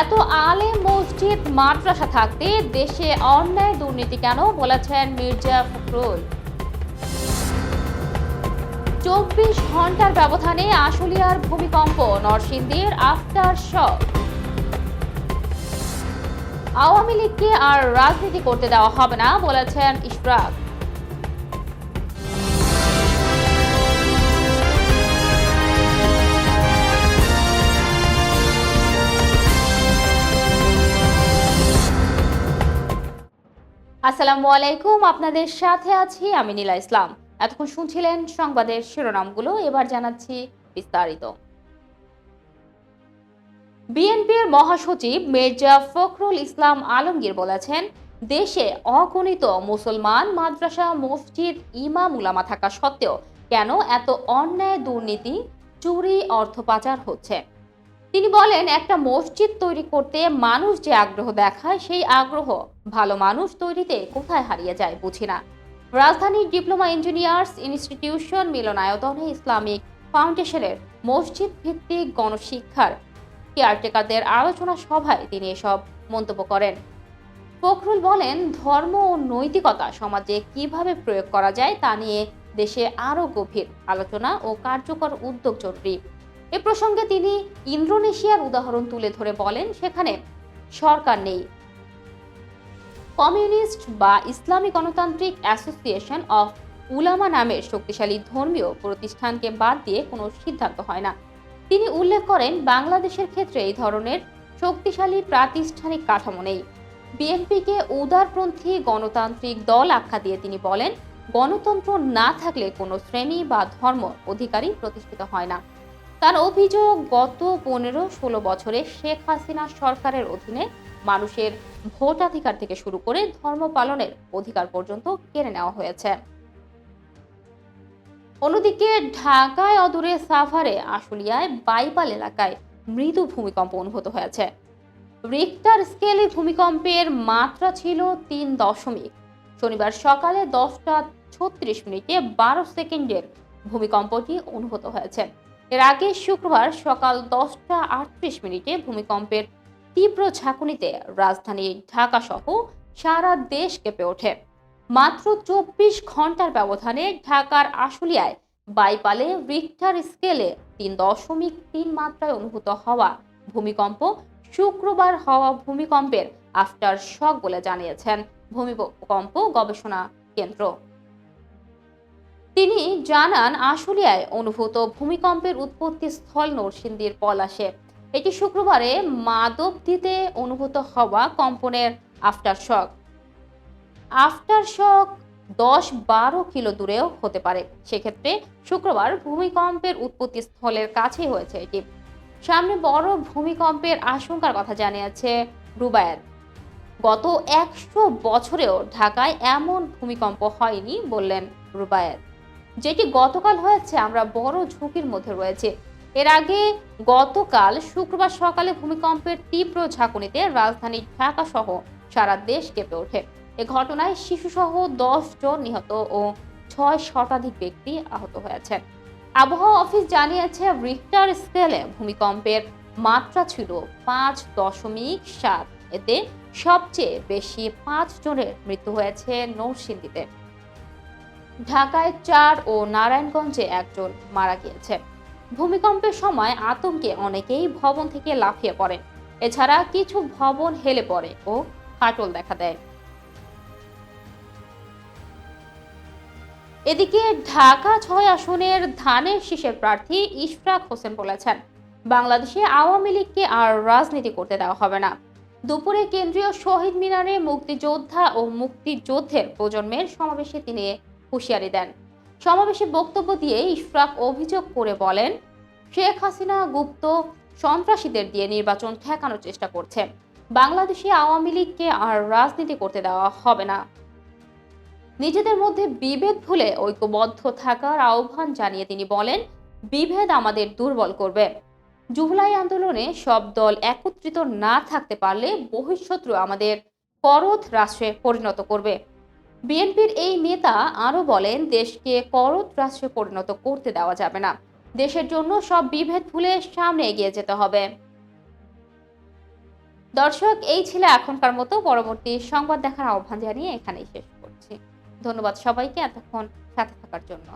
এত আলেম মসজিদ মাদ্রাসা থাকতে দেশে অন্যায় দুর্নীতি কেন বলেছেন মির্জা ফখরুল? চব্বিশ ঘণ্টার ব্যবধানে আশুলিয়ার ভূমিকম্প, নরসিংদীর আফটার শক। আওয়ামী লীগকে আর রাজনীতি করতে দেওয়া হবে না বলেছেন ইশরাক আসসালামু আলাইকুম, আপনাদের সাথে আছি আমি নীলা ইসলাম। এতক্ষণ শুনছিলেন সংবাদের শিরোনামগুলো, এবার জানাচ্ছি বিস্তারিত। বিএনপির মহাসচিব মির্জা ফখরুল ইসলাম আলমগীর বলেছেন, দেশে অগণিত মুসলমান মাদ্রাসা, মসজিদ, ইমাম, উলামা থাকা সত্ত্বেও কেন এত অন্যায় দুর্নীতি, চুরি, অর্থ পাচার হচ্ছে? তিনি বলেন, একটা মসজিদ তৈরি করতে মানুষ যে আগ্রহ দেখায়, সেই আগ্রহ ভালো মানুষ তৈরিতে কোথায় হারিয়ে যায় বুঝি না। রাজধানীর ডিপ্লোমা ইঞ্জিনিয়ার্স ইনস্টিটিউশন মিলনায়তনে ইসলামিক ফাউন্ডেশনের মসজিদ ভিত্তিক গণশিক্ষার কেয়ারটেকারদের আলোচনা সভায় তিনি এসব মন্তব্য করেন। ফখরুল বলেন, ধর্ম ও নৈতিকতা সমাজে কীভাবে প্রয়োগ করা যায় তা নিয়ে দেশে আরও গভীর আলোচনা ও কার্যকর উদ্যোগ জরুরি। এ প্রসঙ্গে তিনি ইন্দোনেশিয়ার উদাহরণ তুলে ধরে বলেন, সেখানে সরকার নেই। কমিউনিস্ট বা ইসলামী গণতান্ত্রিক অ্যাসোসিয়েশন অফ উলামা নামের শক্তিশালী ধর্মীয় প্রতিষ্ঠানকে বাদ দিয়ে কোনো সিদ্ধান্ত হয় না। তিনি উল্লেখ করেন, বাংলাদেশের ক্ষেত্রে এই ধরনের শক্তিশালী প্রাতিষ্ঠানিক কাঠামো নেই। বিএনপিকে উদারপন্থী গণতান্ত্রিক দল আখ্যা দিয়ে তিনি বলেন, গণতন্ত্র না থাকলে কোনো শ্রেণি বা ধর্ম অধিকারী প্রতিষ্ঠিত হয় না। তার অভিযোগ, গত পনেরো ষোলো বছরে শেখ হাসিনা সরকারের অধীনে মানুষের ভোটাধিকার থেকে শুরু করে ধর্ম পালনের অধিকার পর্যন্ত কেড়ে নেওয়া হয়েছে। অন্যদিকে ঢাকায় অদূরে সাভারে, আশুলিয়ায় বাইপাল এলাকায় মৃদু ভূমিকম্প অনুভূত হয়েছে। রিক্টার স্কেলে ভূমিকম্পের মাত্রা ছিল তিন দশমিক। শনিবার সকালে দশটা ছত্রিশ মিনিটে বারো সেকেন্ডের ভূমিকম্পটি অনুভূত হয়েছে। এর আগে শুক্রবার সকাল দশটা আটত্রিশ মিনিটে ভূমিকম্পের তীব্র ঝাঁকুনিতে রাজধানী ঢাকা সহ সারা দেশ কেঁপে ওঠে। মাত্র চব্বিশ ঘণ্টার ব্যবধানে ঢাকার আশুলিয়ায় বাইপালে রিক্টার স্কেলে তিন দশমিক তিন মাত্রায় অনুভূত হওয়া ভূমিকম্প শুক্রবার হওয়া ভূমিকম্পের আফটার শক বলে জানিয়েছেন ভূমিকম্প গবেষণা কেন্দ্র। তিনি জানান, আশুলিয়ায় অনুভূত ভূমিকম্পের উৎপত্তি স্থল নরসিংদীর পলাশে। এটি শুক্রবারে মাদবদিতে অনুভূত হওয়া কম্পনের আফটার শক আফটার শক দশ বারো কিলো দূরেও হতে পারে। সেক্ষেত্রে শুক্রবার ভূমিকম্পের উৎপত্তি স্থলের কাছেই হয়েছে এটি। সামনে বড় ভূমিকম্পের আশঙ্কার কথা জানিয়েছে রুবায়েত গত একশো বছরেও ঢাকায় এমন ভূমিকম্প হয়নি বললেন রুবায়েত যেটি গতকাল হয়েছে, আমরা বড় ঝুঁকির মধ্যে রয়েছে। এর আগে গতকাল শুক্রবার সকালে ভূমিকম্পের তীব্র ঝাঁকুনিতে রাজধানী ঢাকা সহ সারা দেশ কেঁপে ওঠে। এ ঘটনায় শিশুসহ দশ জন নিহত ও ছয় শতাধিক ব্যক্তি আহত হয়েছেন। আবহাওয়া অফিস জানিয়েছে রিক্টার স্কেলে ভূমিকম্পের মাত্রা ছিল পাঁচ দশমিক সাত। এতে সবচেয়ে বেশি পাঁচ জনের মৃত্যু হয়েছে নৌসিন্দিতে ঢাকায় চার ও নারায়ণগঞ্জে একজন মারা গিয়েছে। ভূমিকম্পের সময় আতঙ্কে অনেকেই ভবন থেকে লাফিয়ে পড়েন এছাড়া কিছু ভবন হেলে পড়ে ও ফাটল দেখা দেয়। এদিকে ঢাকা ছয় আসনের ধানের শীষের প্রার্থী ইশরাক হোসেন বলেছেন, বাংলাদেশে আওয়ামী লীগকে আর রাজনীতি করতে দেওয়া হবে না। দুপুরে কেন্দ্রীয় শহীদ মিনারে মুক্তিযোদ্ধা ও মুক্তিযুদ্ধের প্রজন্মের সমাবেশে তিনি হুঁশিয়ারি দেন। সমাবেশে বক্তব্য দিয়ে ইশরাক অভিযোগ করে বলেন, শেখ হাসিনা, গুপ্ত সন্ত্রাসীদের দিয়ে নির্বাচন ঠেকানোর চেষ্টা করছে। বাংলাদেশে আওয়ামী লীগকে আর রাজনীতি করতে দেওয়া হবে না। নিজেদের মধ্যে বিভেদ ভুলে ঐক্যবদ্ধ থাকার আহ্বান জানিয়ে তিনি বলেন, বিভেদ আমাদের দুর্বল করবে। জুলাই আন্দোলনে সব দল একত্রিত না থাকতে পারলে বহিঃশত্রু আমাদের করদ রাষ্ট্রে পরিণত করবে। বিএনপির এই নেতা আরও বলেন, দেশকে করত রাষ্ট্রে পরিণত করতে দেওয়া যাবে না। দেশের জন্য সব বিভেদ ভুলে সামনে এগিয়ে যেতে হবে। দর্শক, এই ছিল এখনকার মতো। পরবর্তী সংবাদ দেখার আহ্বান জানিয়ে এখানেই শেষ করছি। ধন্যবাদ সবাইকে এতক্ষণ সাথে থাকার জন্য।